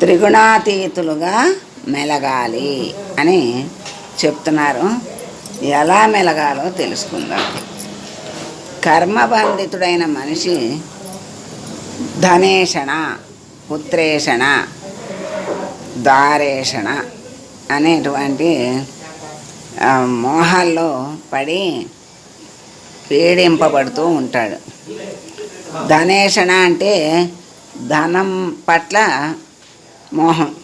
త్రిగుణాతీతులుగా మెలగాలి అని చెప్తున్నారు. ఎలా మెలగాలో తెలుసుకుందాం. కర్మబంధితుడైన మనిషి ధనేషణ పుత్రేషణ దారేషణ అనేటువంటి ఆ, మోహాల్లో పడి పీడింపబడుతూ ఉంటాడు. ధనేషణ అంటే ధనం పట్ల మోహం.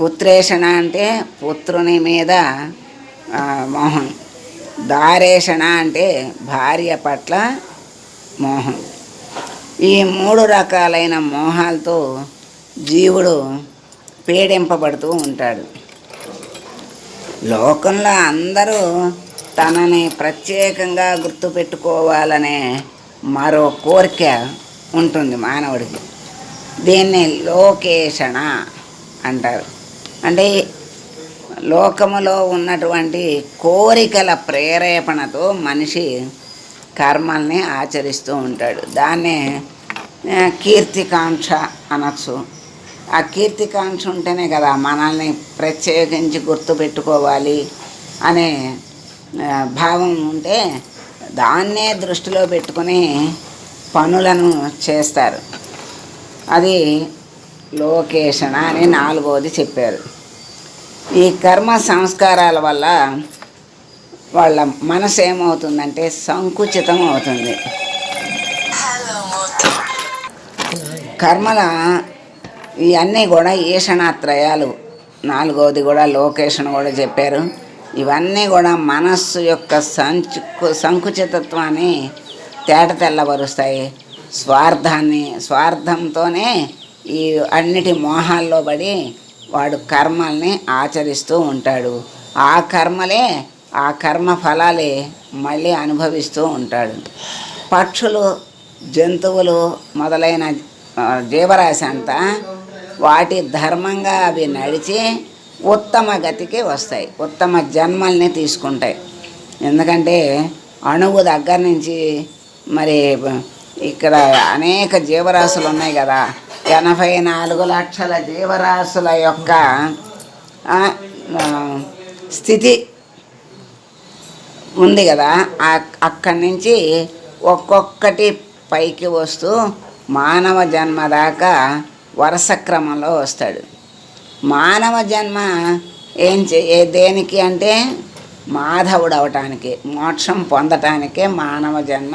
పుత్రేషణ అంటే పుత్రుని మీద మోహం. దారేషణ అంటే భార్య పట్ల మోహం. ఈ మూడు రకాలైన మోహాలతో జీవుడు పీడింపబడుతూ ఉంటాడు. లోకంలో అందరూ తనని ప్రత్యేకంగా గుర్తుపెట్టుకోవాలనే మరో కోరిక ఉంటుంది మానవుడికి. దీన్ని లోకేషణ అంటారు. అంటే లోకములో ఉన్నటువంటి కోరికల ప్రేరేపణతో మనిషి కర్మల్ని ఆచరిస్తూ ఉంటాడు. దాన్నే కీర్తికాంక్ష అనొచ్చు. ఆ కీర్తికాంక్ష ఉంటేనే కదా మనల్ని ప్రత్యేకించి గుర్తుపెట్టుకోవాలి అనే భావం ఉంటే దాన్నే దృష్టిలో పెట్టుకుని పనులను చేస్తారు. అది లోకేషణ అని నాలుగవది చెప్పారు. ఈ కర్మ సంస్కారాల వల్ల వాళ్ళ మనసు ఏమవుతుందంటే సంకుచితం అవుతుంది. కర్మల ఇవన్నీ కూడా ఈషణాత్రయాలు. నాలుగవది కూడా లోకేషన్ కూడా చెప్పారు. ఇవన్నీ కూడా మనస్సు యొక్క సంచు సంకుచితత్వాన్ని తేట తెల్లబరుస్తాయి. స్వార్థాన్ని స్వార్థంతోనే ఈ అన్నిటి మోహాల్లో పడి వాడు కర్మల్ని ఆచరిస్తూ ఉంటాడు. ఆ కర్మలే ఆ కర్మ ఫలాలే మళ్ళీ అనుభవిస్తూ ఉంటాడు. పక్షులు జంతువులు మొదలైన జీవరాశి అంతా వాటి ధర్మంగా అవి నడిచి ఉత్తమ గతికి వస్తాయి. ఉత్తమ జన్మల్ని తీసుకుంటాయి. ఎందుకంటే అణువు దగ్గర నుంచి మరి ఇక్కడ అనేక జీవరాశులు ఉన్నాయి కదా. ఎనభై నాలుగు లక్షల జీవరాశుల యొక్క స్థితి ఉంది కదా. అక్కడి నుంచి ఒక్కొక్కటి పైకి వస్తూ మానవ జన్మ దాకా వరుస క్రమంలో వస్తాడు. మానవ జన్మ ఏం చే దేనికి అంటే మాధవుడు అవటానికి మోక్షం పొందటానికే మానవ జన్మ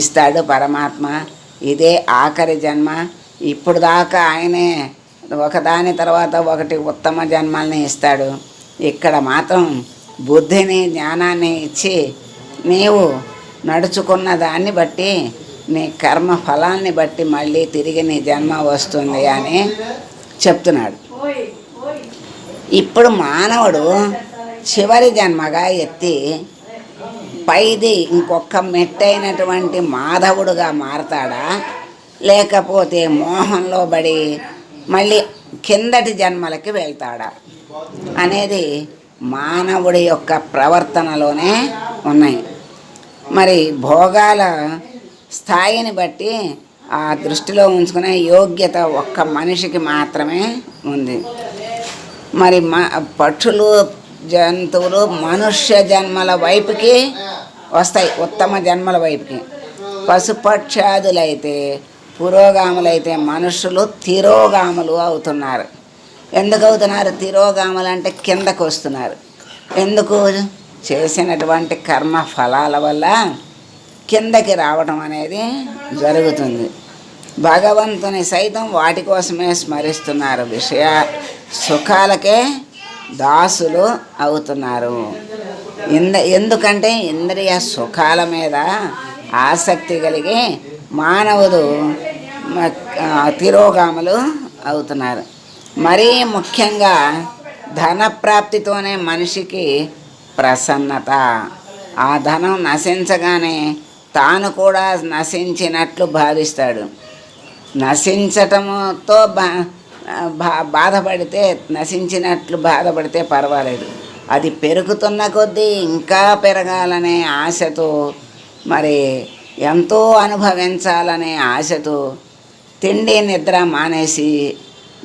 ఇస్తాడు పరమాత్మ. ఇదే ఆఖరి జన్మ. ఇప్పుడు దాకా ఆయనే ఒకదాని తర్వాత ఒకటి ఉత్తమ జన్మల్ని ఇస్తాడు. ఇక్కడ మాత్రం బుద్ధిని జ్ఞానాన్ని ఇచ్చి నీవు నడుచుకున్న దాన్ని బట్టి నీ కర్మ ఫలాన్ని బట్టి మళ్ళీ తిరిగి నీ జన్మ వస్తుంది అని చెప్తున్నాడు. ఇప్పుడు మానవుడు చివరి జన్మగా ఎత్తి పైది ఇంకొక మెట్టైనటువంటి మాధవుడుగా మారతాడా? లేకపోతే మోహంలో పడి మళ్ళీ కిందటి జన్మలకి వెళ్తాడా? అనేది మానవుడి యొక్క ప్రవర్తనలోనే ఉన్నాయి. మరి భోగాల స్థాయిని బట్టి ఆ దృష్టిలో ఉంచుకునే యోగ్యత ఒక్క మనిషికి మాత్రమే ఉంది. మరి మా పక్షులు జంతువులు మనుష్య జన్మల వైపుకి వస్తాయి ఉత్తమ జన్మల వైపుకి. పశుపక్షాదులైతే పురోగాములైతే మనుషులు తిరోగాములు అవుతున్నారు. ఎందుకు అవుతున్నారు? తిరోగాములు అంటే కిందకు వస్తున్నారు. ఎందుకు? చేసినటువంటి కర్మ ఫలాల వల్ల కిందకి రావడం అనేది జరుగుతుంది. భగవంతుని సైతం వాటి కోసమే స్మరిస్తున్నారు. విషయ సుఖాలకే దాసులు అవుతున్నారు. ఇంద ఎందుకంటే ఇంద్రియ సుఖాల మీద ఆసక్తి కలిగి మానవుడు తిరోగాములు అవుతున్నారు. మరీ ముఖ్యంగా ధన ప్రాప్తితోనే మనిషికి ప్రసన్నత. ఆ ధనం నశించగానే తాను కూడా నశించినట్లు భావిస్తాడు. నశించటముతో బా బాధపడితే నశించినట్లు బాధపడితే పర్వాలేదు. అది పెరుగుతున్న కొద్దీ ఇంకా పెరగాలనే ఆశతో మరి ఎంతో అనుభవించాలనే ఆశతో తిండి నిద్ర మానేసి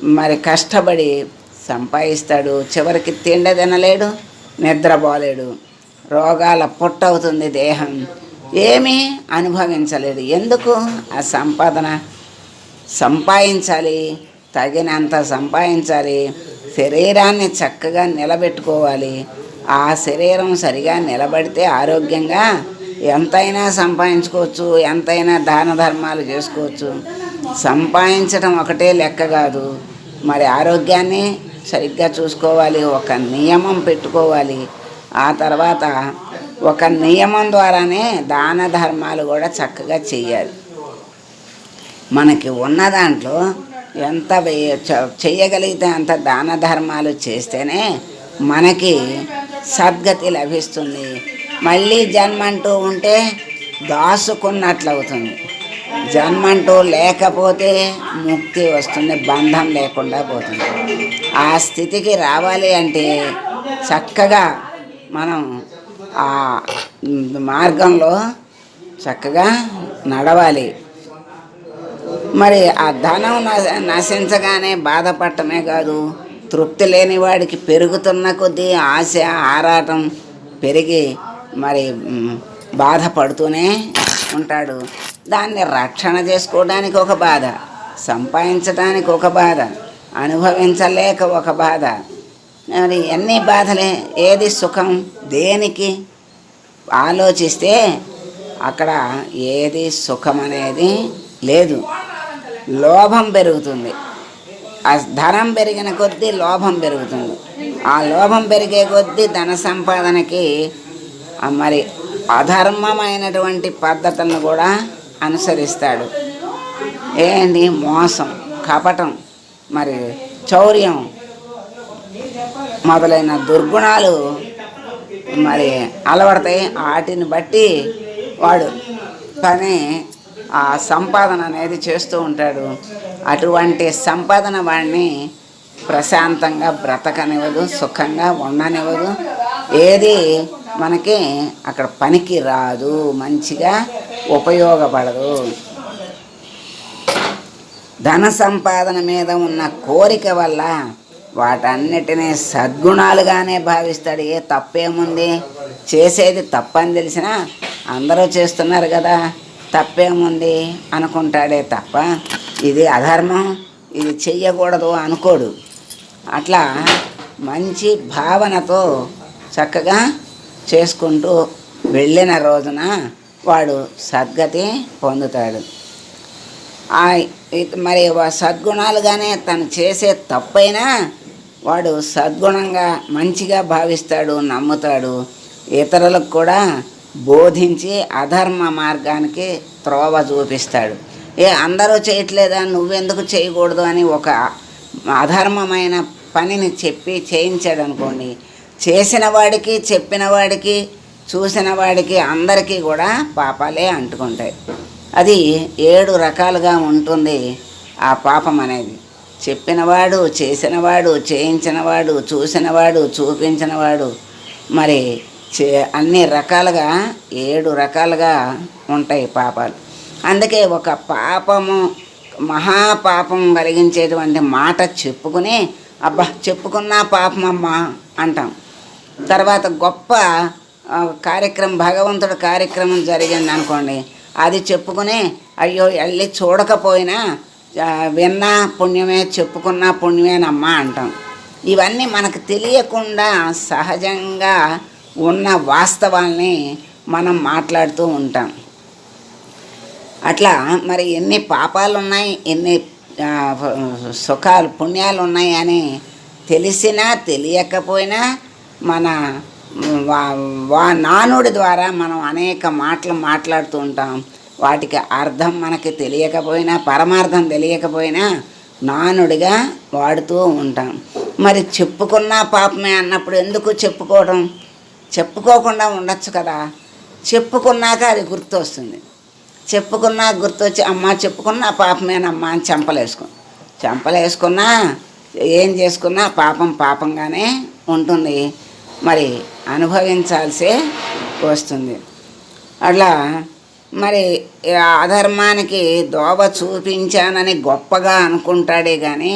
మరి కష్టపడి సంపాదిస్తాడు. చివరికి తిండి తినలేడు నిద్రపోలేడు రోగాల పుట్టవుతుంది దేహం. ఏమీ అనుభవించలేడు ఎందుకు? ఆ సంపాదన సంపాదించాలి. తగినంత సంపాదించాలి. శరీరాన్ని చక్కగా నిలబెట్టుకోవాలి. ఆ శరీరం సరిగా నిలబడితే ఆరోగ్యంగా ఎంతైనా సంపాదించుకోవచ్చు. ఎంతైనా దాన ధర్మాలు చేసుకోవచ్చు. సంపాదించడం ఒకటే లెక్క కాదు. మరి ఆరోగ్యాన్ని సరిగ్గా చూసుకోవాలి. ఒక నియమం పెట్టుకోవాలి. ఆ తర్వాత ఒక నియమం ద్వారానే దాన ధర్మాలు కూడా చక్కగా చేయాలి. మనకి ఉన్న దాంట్లో ఎంత చేయగలిగితే చ- అంత దాన ధర్మాలు చేస్తేనే మనకి సద్గతి లభిస్తుంది. మళ్ళీ జన్మంటూ ఉంటే దాసుకున్నట్లవుతుంది. జన్మంటూ లేకపోతే ముక్తి వస్తుంది బంధం లేకుండా పోతుంది. ఆ స్థితికి రావాలి అంటే చక్కగా మనం ఆ మార్గంలో చక్కగా నడవాలి. మరి ఆ ధనం న- నశించగానే బాధపడటమే కాదు తృప్తి లేని వాడికి పెరుగుతున్న కొద్దీ ఆశ ఆరాటం పెరిగి మరి బాధపడుతూనే ఉంటాడు. దాన్ని రక్షణ చేసుకోవడానికి ఒక బాధ సంపాదించడానికి ఒక బాధ అనుభవించలేక ఒక బాధ. మరి ఎన్ని బాధలే ఏది సుఖం దేనికి? ఆలోచిస్తే అక్కడ ఏది సుఖం అనేది లేదు. లోభం పెరుగుతుంది. ఆ ధనం పెరిగిన కొద్దీ లోభం పెరుగుతుంది. ఆ లోభం పెరిగే కొద్దీ ధన సంపాదనకి మరి అధర్మమైనటువంటి పద్ధతులను కూడా అనుసరిస్తాడు. ఏంటి మోసం కపటం మరి చౌర్యం మొదలైన దుర్గుణాలు మరి అలవడతాయి. వాటిని బట్టి వాడు కానీ ఆ సంపాదన అనేది చేస్తూ ఉంటాడు. అటువంటి సంపాదన వాడిని ప్రశాంతంగా బ్రతకనివ్వదు సుఖంగా ఉండనివ్వదు. ఏది మనకి అక్కడ పనికి రాదు మంచిగా ఉపయోగపడదు. ధన సంపాదన మీద ఉన్న కోరిక వల్ల వాటన్నిటినీ సద్గుణాలుగానే భావిస్తాడు. ఏ తప్పేముంది? చేసేది తప్పని తెలిసినా అందరూ చేస్తున్నారు కదా. తప్పేముంది? అనుకుంటాడే తప్ప ఇది అధర్మం ఇది చెయ్యకూడదు అనుకోడు. అట్లా మంచి భావనతో చక్కగా చేసుకుంటూ వెళ్ళిన రోజున వాడు సద్గతి పొందుతాడు. ఆ మరి వా- సద్గుణాలుగానే తను చేసే తప్పైనా వాడు సద్గుణంగా మంచిగా భావిస్తాడు నమ్ముతాడు. ఇతరులకు కూడా బోధించి అధర్మ మార్గానికి త్రోవ చూపిస్తాడు. ఏ అందరూ చేయట్లేదా? నువ్వెందుకు చేయకూడదు అని ఒక అధర్మమైన పనిని చెప్పి చేయించాడు అనుకోండి చేసిన వాడికి చెప్పిన వాడికి చూసిన వాడికి అందరికీ కూడా పాపాలే అంటుకుంటాయి. అది ఏడు రకాలుగా ఉంటుంది ఆ పాపం అనేది. చెప్పినవాడు చేసినవాడు చేయించినవాడు చూసినవాడు చూపించినవాడు మరి చే అన్ని రకాలుగా ఏడు రకాలుగా ఉంటాయి పాపాలు. అందుకే ఒక పాపము మహాపాపం కలిగించేటువంటి మాట చెప్పుకుని అబ్బా చెప్పుకున్నా పాపమమ్మా అంటాం. తర్వాత గొప్ప కార్యక్రమం భగవంతుడు కార్యక్రమం జరిగింది అనుకోండి అది చెప్పుకుని అయ్యో వెళ్ళి చూడకపోయినా విన్నా పుణ్యమే చెప్పుకున్నా పుణ్యమేనమ్మా అంటాం. ఇవన్నీ మనకు తెలియకుండా సహజంగా ఉన్న వాస్తవాల్ని మనం మాట్లాడుతూ ఉంటాం. అట్లా మరి ఎన్ని పాపాలు ఉన్నాయి ఎన్ని సుఖాలు పుణ్యాలు ఉన్నాయి అని తెలిసినా తెలియకపోయినా మన వా వా నానుడి ద్వారా మనం అనేక మాటలు మాట్లాడుతూ ఉంటాం. వాటికి అర్థం మనకి తెలియకపోయినా పరమార్థం తెలియకపోయినా నానుడిగా వాడుతూ ఉంటాం. మరి చెప్పుకున్న పాపమే అన్నప్పుడు ఎందుకు చెప్పుకోవడం? చెప్పుకోకుండా ఉండొచ్చు కదా. చెప్పుకున్నాక అది గుర్తు వస్తుంది చెప్పుకున్నా గుర్తొచ్చి అమ్మ చెప్పుకున్నా పాపమేనమ్మా అని చెంపలేసుకో. చెంపలేసుకున్నా ఏం చేసుకున్నా పాపం పాపంగానే ఉంటుంది. మరి అనుభవించాల్సే వస్తుంది. అట్లా మరి అధర్మానికి దోవ చూపించానని గొప్పగా అనుకుంటాడే కానీ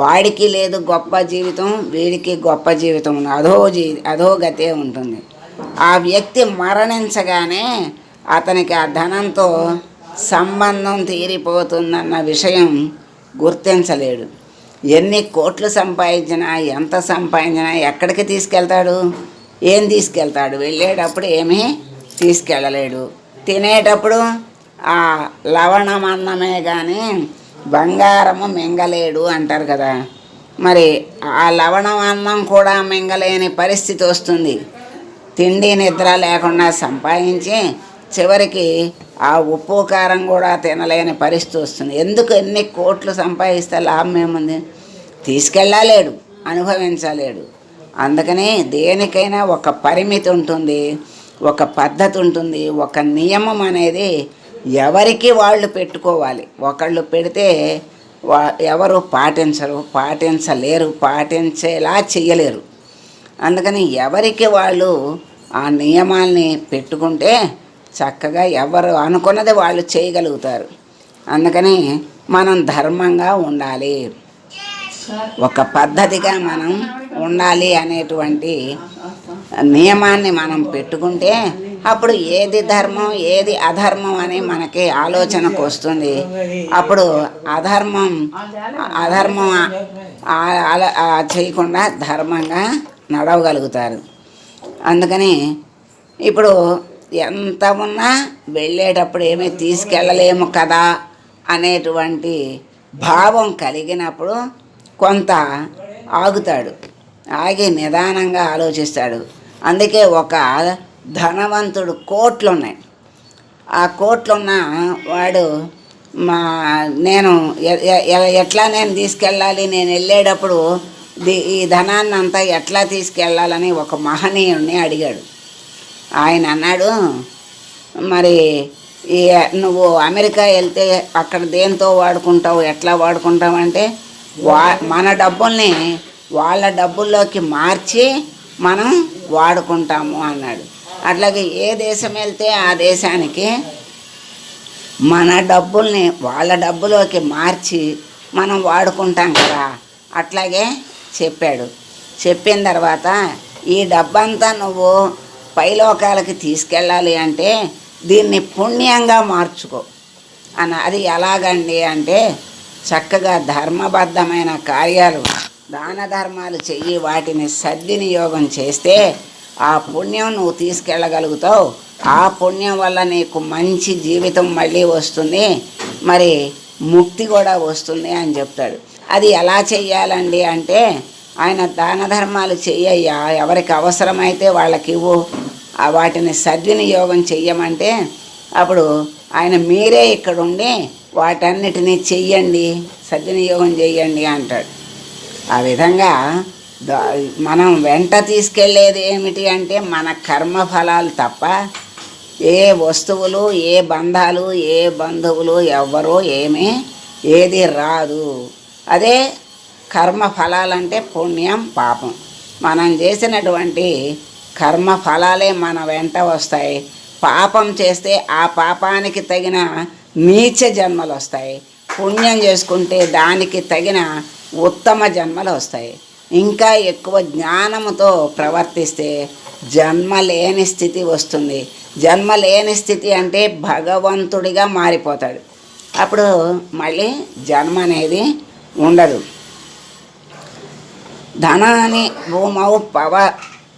వాడికి లేదు గొప్ప జీవితం వీడికి గొప్ప జీవితం ఉంది. అధో జీ అధోగతే ఉంటుంది. ఆ వ్యక్తి మరణించగానే అతనికి ఆ ధనంతో సంబంధం తీరిపోతుందన్న విషయం గుర్తించలేడు. ఎన్ని కోట్లు సంపాదించినా ఎంత సంపాదించినా ఎక్కడికి తీసుకెళ్తాడు? ఏం తీసుకెళ్తాడు? వెళ్ళేటప్పుడు ఏమీ తీసుకెళ్ళలేడు. తినేటప్పుడు ఆ లవణమన్నమే కానీ బంగారము మింగలేడు అంటారు కదా. మరి ఆ లవణం అన్నం కూడా మింగలేని పరిస్థితి వస్తుంది. తిండి నిద్ర లేకుండా సంపాదించి చివరికి ఆ ఉప్పు కారం కూడా తినలేని పరిస్థితి వస్తుంది. ఎందుకు ఎన్ని కోట్లు సంపాదిస్తే లాభం ఏముంది? తీసుకెళ్ళలేడు అనుభవించలేడు. అందుకని దేనికైనా ఒక పరిమితి ఉంటుంది ఒక పద్ధతి ఉంటుంది ఒక నియమం అనేది ఎవరికి వాళ్ళు పెట్టుకోవాలి. ఒకళ్ళు పెడితే వా ఎవరు పాటించరు పాటించలేరు పాటించేలా చేయలేరు అందుకని ఎవరికి వాళ్ళు ఆ నియమాల్ని పెట్టుకుంటే చక్కగా ఎవరు అనుకున్నది వాళ్ళు చేయగలుగుతారు. అందుకని మనం ధర్మంగా ఉండాలి. ఒక పద్ధతిగా మనం ఉండాలి అనేటువంటి నియమాన్ని మనం పెట్టుకుంటే అప్పుడు ఏది ధర్మం ఏది అధర్మం అని మనకి ఆలోచనకు వస్తుంది. అప్పుడు అధర్మం అధర్మం చేయకుండా ధర్మంగా నడవగలుగుతారు. అందుకని ఇప్పుడు ఎంత ఉన్నా వెళ్ళేటప్పుడు ఏమీ తీసుకెళ్ళలేము కదా అనేటువంటి భావం కలిగినప్పుడు కొంత ఆగుతాడు. ఆగి నిదానంగా ఆలోచిస్తాడు. అందుకే ఒక ధనవంతుడు కోట్లు ఉన్నాయి ఆ కోట్లున్న వాడు మా నేను ఎ- ఎట్లా నేను తీసుకెళ్ళాలి? నేను వెళ్ళేటప్పుడు ఈ ధనాన్ని అంతా ఎట్లా తీసుకెళ్ళాలని ఒక మహనీయుణ్ణి అడిగాడు. ఆయన అన్నాడు మరి ఈ నువ్వు అమెరికా వెళ్తే అక్కడ దేంతో వాడుకుంటావు? ఎట్లా వాడుకుంటావు అంటే వా మన డబ్బుల్ని వాళ్ళ డబ్బుల్లోకి మార్చి మనం వాడుకుంటాము అన్నాడు. అట్లాగే ఏ దేశం వెళ్తే ఆ దేశానికి మన డబ్బుల్ని వాళ్ళ డబ్బులోకి మార్చి మనం వాడుకుంటాం కదా. అట్లాగే చెప్పాడు. చెప్పిన తర్వాత ఈ డబ్బంతా నువ్వు పైలోకాలకి తీసుకెళ్ళాలి అంటే దీన్ని పుణ్యంగా మార్చుకో. అన్న అది ఎలాగండి అంటే చక్కగా ధర్మబద్ధమైన కార్యాలు దాన ధర్మాలు చెయ్యి వాటిని సద్వినియోగం చేస్తే ఆ పుణ్యం నువ్వు తీసుకెళ్ళగలుగుతావు. ఆ పుణ్యం వల్ల నీకు మంచి జీవితం మళ్ళీ వస్తుంది. మరి ముక్తి కూడా వస్తుంది అని చెప్తాడు. అది ఎలా చెయ్యాలండి అంటే ఆయన దాన ధర్మాలు చెయ్యయ్యా. ఎవరికి అవసరమైతే వాళ్ళకి ఇవ్వు. వాటిని సద్వినియోగం చెయ్యమంటే అప్పుడు ఆయన మీరే ఇక్కడ ఉండి వాటన్నిటినీ చెయ్యండి. సద్వినియోగం చెయ్యండి అంటాడు. ఆ విధంగా మనం వెంట తీసుకెళ్ళేది ఏమిటి అంటే మన కర్మ ఫలాలు తప్ప ఏ వస్తువులు ఏ బంధాలు ఏ బంధువులు ఎవ్వరూ ఏమీ ఏది రాదు. అదే కర్మ ఫలాలంటే పుణ్యం పాపం. మనం చేసినటువంటి కర్మ ఫలాలే మన వెంట వస్తాయి. పాపం చేస్తే ఆ పాపానికి తగిన నీచ జన్మలు వస్తాయి పుణ్యం చేసుకుంటే దానికి తగిన ఉత్తమ జన్మలు వస్తాయి ఇంకా ఎక్కువ జ్ఞానముతో ప్రవర్తిస్తే జన్మ లేని స్థితి వస్తుంది. జన్మ లేని స్థితి అంటే భగవంతుడిగా మారిపోతాడు. అప్పుడు మళ్ళీ జన్మ అనేది ఉండదు. ధనాని భూమౌ పవ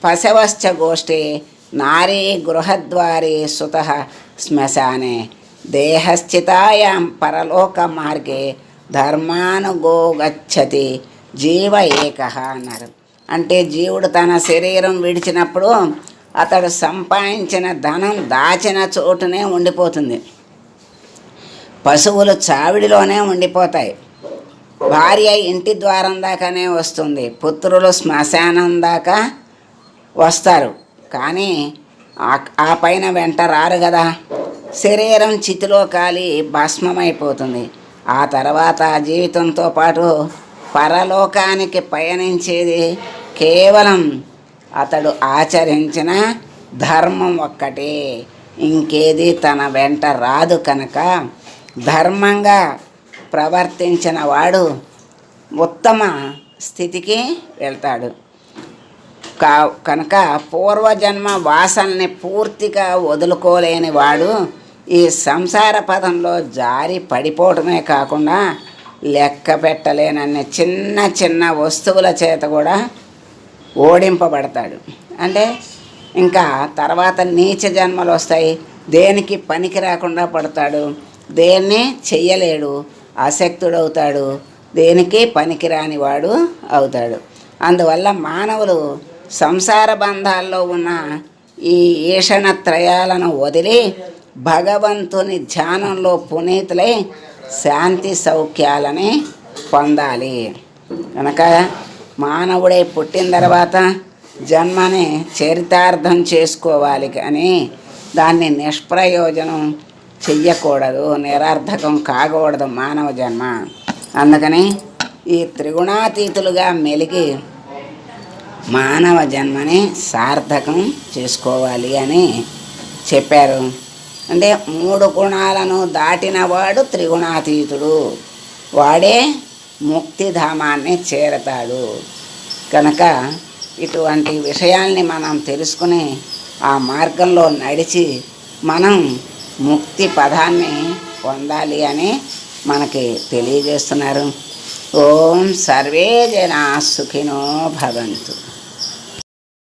పశవశ్చ గోష్ఠి నారీ గృహద్వారి సుత శ్మశానే దేహస్థితాయాం పరలోక మార్గే ధర్మానుగోగచ్చతి జీవ ఏక అన్నారు. అంటే జీవుడు తన శరీరం విడిచినప్పుడు అతడు సంపాదించిన ధనం దాచిన చోటునే ఉండిపోతుంది. పశువులు చావిడిలోనే ఉండిపోతాయి. భార్య ఇంటి ద్వారం దాకానే వస్తుంది. పుత్రులు శ్మశానం దాకా వస్తారు. కానీ ఆ- ఆ పైన వెంట రారు కదా. శరీరం చితిలో కాలి భస్మమైపోతుంది. ఆ తర్వాత జీవితంతో పాటు పరలోకానికి పయనించేది కేవలం అతడు ఆచరించిన ధర్మం ఒక్కటే. ఇంకేది తన వెంట రాదు కనుక ధర్మంగా ప్రవర్తించిన వాడు ఉత్తమ స్థితికి వెళ్తాడు. కా కనుక పూర్వజన్మ వాసనని పూర్తిగా వదులుకోలేని వాడు ఈ సంసార పదంలో జారి పడిపోవటమే కాకుండా లెక్క పెట్టలేనన్ని చిన్న చిన్న వస్తువుల చేత కూడా ఓడింపబడతాడు. అంటే ఇంకా తర్వాత నీచ జన్మలు వస్తాయి. దేనికి పనికి రాకుండా పడతాడు. దేన్ని చెయ్యలేడు. అశక్తుడవుతాడు. దేనికి పనికిరాని వాడు అవుతాడు. అందువల్ల మానవులు సంసార బంధాల్లో ఉన్న ఈ ఈషణ త్రయాలను వదిలి భగవంతుని ధ్యానంలో పునీతులై శాంతి సౌఖ్యాలని పొందాలి. కనుక మానవుడై పుట్టిన తర్వాత జన్మని చరితార్థం చేసుకోవాలి కానీ దాన్ని నిష్ప్రయోజనం చెయ్యకూడదు నిరర్థకం కాకూడదు మానవ జన్మ. అందుకని ఈ త్రిగుణాతీతులుగా మెలిగి మానవ జన్మని సార్థకం చేసుకోవాలి అని చెప్పారు. అంటే మూడు గుణాలను దాటినవాడు త్రిగుణాతీతుడు. వాడే ముక్తిధామాన్ని చేరతాడు. కనుక ఇటువంటి విషయాల్ని మనం తెలుసుకుని ఆ మార్గంలో నడిచి మనం ముక్తి పదాన్ని పొందాలి అని మనకి తెలియజేస్తున్నారు. ఓం సర్వే జనా సుఖినో భవంతు.